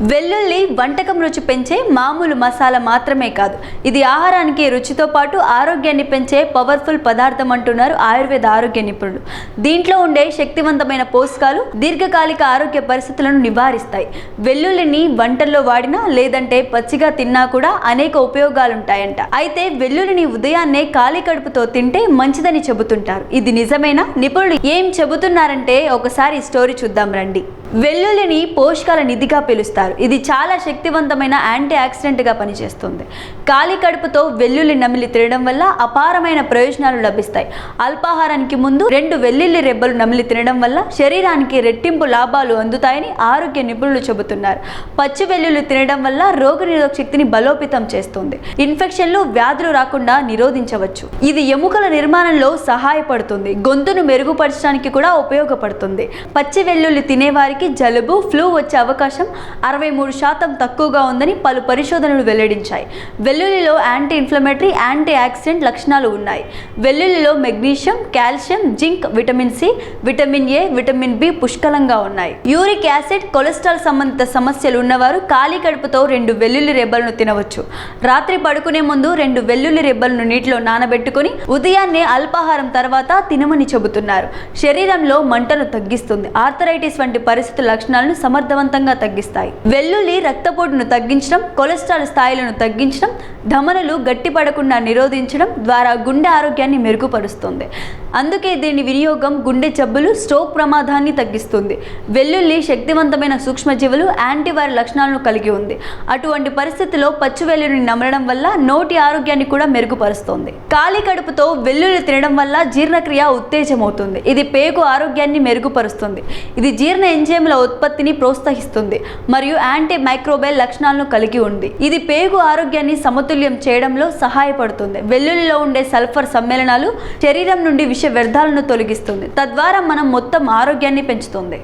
వెల్లుల్లి వంటకం రుచి పెంచే మామూలు మసాలా మాత్రమే కాదు. ఇది ఆహారానికి రుచితో పాటు ఆరోగ్యాన్ని పెంచే పవర్ఫుల్ పదార్థం అంటున్నారు ఆయుర్వేద ఆరోగ్య నిపుణులు. దీంట్లో ఉండే శక్తివంతమైన పోషకాలు దీర్ఘకాలిక ఆరోగ్య పరిస్థితులను నివారిస్తాయి. వెల్లుల్లిని వంటల్లో వాడినా లేదంటే పచ్చిగా తిన్నా కూడా అనేక ఉపయోగాలుంటాయంట. అయితే వెల్లుల్లిని ఉదయాన్నే ఖాళీ కడుపుతో తింటే మంచిదని చెబుతుంటారు. ఇది నిజమేనా? నిపుణులు ఏం చెబుతున్నారంటే ఒకసారి స్టోరీ చూద్దాం రండి. వెల్లుల్లిని పోషకాల నిధిగా పిలుస్తారు. ఇది చాలా శక్తివంతమైన యాంటీ ఆక్సిడెంట్గా పనిచేస్తుంది. ఖాళీ కడుపుతో వెల్లుల్లి నమిలి తినడం వల్ల అపారమైన ప్రయోజనాలు లభిస్తాయి. అల్పాహారానికి ముందు రెండు వెల్లుల్లి రెబ్బలు నమిలి తినడం వల్ల శరీరానికి రెట్టింపు లాభాలు అందుతాయని ఆరోగ్య నిపుణులు చెబుతున్నారు. పచ్చి వెల్లుల్లి తినడం వల్ల రోగనిరోధక శక్తిని బలోపేతం చేస్తుంది. ఇన్ఫెక్షన్లు వ్యాధులు రాకుండా నిరోధించవచ్చు. ఇది ఎముకల నిర్మాణంలో సహాయపడుతుంది. గొంతును మెరుగుపరచడానికి కూడా ఉపయోగపడుతుంది. పచ్చి వెల్లుల్లి తినేవారికి జలుబు ఫ్లూ వచ్చే అవకాశం అరవై మూడు శాతం తక్కువగా ఉందని పలు పరిశోధనలు వెల్లడించాయి. వెల్లుల్లిలో యాంటీ ఇన్ఫ్లమేటరీ యాంటీ ఆక్సిడెంట్ లక్షణాలు ఉన్నాయి. వెల్లుల్లిలో magnesium calcium zinc vitamin C vitamin A vitamin B పుష్కలంగా ఉన్నాయి. యూరిక్ యాసిడ్ కొలెస్ట్రాల్ సంబంధిత సమస్యలు ఉన్నవారు ఖాళీ కడుపుతో రెండు వెల్లుల్లి రెబ్బలను తినవచ్చు. రాత్రి పడుకునే ముందు రెండు వెల్లుల్లి రెబ్బలను నీటిలో నానబెట్టుకుని ఉదయాన్నే అల్పాహారం తర్వాత తినమని చెబుతున్నారు. శరీరంలో మంటను తగ్గిస్తుంది. ఆర్థరైటిస్ వంటి పరిస్థితి పరిస్థితి లక్షణాలను సమర్థవంతంగా తగ్గిస్తాయి. వెల్లుల్లి రక్తపోటును తగ్గించడం కొలెస్ట్రాల్ స్థాయిలను తగ్గించడం ధమనులు గట్టిపడకుండా నిరోధించడం ద్వారా గుండె ఆరోగ్యాన్ని మెరుగుపరుస్తుంది. అందుకే దీని వినియోగం గుండె జబ్బులు స్ట్రోక్ ప్రమాదాన్ని తగ్గిస్తుంది. వెల్లుల్లి శక్తివంతమైన సూక్ష్మజీవులు యాంటీవైరల్ లక్షణాలను కలిగి ఉంది. అటువంటి పరిస్థితిలో పచ్చి వెల్లుల్లిని నమలడం వల్ల నోటి ఆరోగ్యాన్ని కూడా మెరుగుపరుస్తుంది. ఖాళీ కడుపుతో వెల్లుల్లి తినడం వల్ల జీర్ణక్రియ ఉత్తేజమవుతుంది. ఇది పేగు ఆరోగ్యాన్ని మెరుగుపరుస్తుంది. ఇది జీర్ణ ఎంజైముల ఉత్పత్తిని ప్రోత్సహిస్తుంది మరియు యాంటీ మైక్రోబైల్ లక్షణాలను కలిగి ఉంది. ఇది పేగు ఆరోగ్యాన్ని సమతుల్యం చేయడంలో సహాయపడుతుంది. వెల్లుల్లిలో ఉండే సల్ఫర్ సమ్మేళనాలు శరీరం నుండి విష వ్యర్థాలను తొలగిస్తుంది. తద్వారా మనం మొత్తం ఆరోగ్యాన్ని పెంచుతుంది.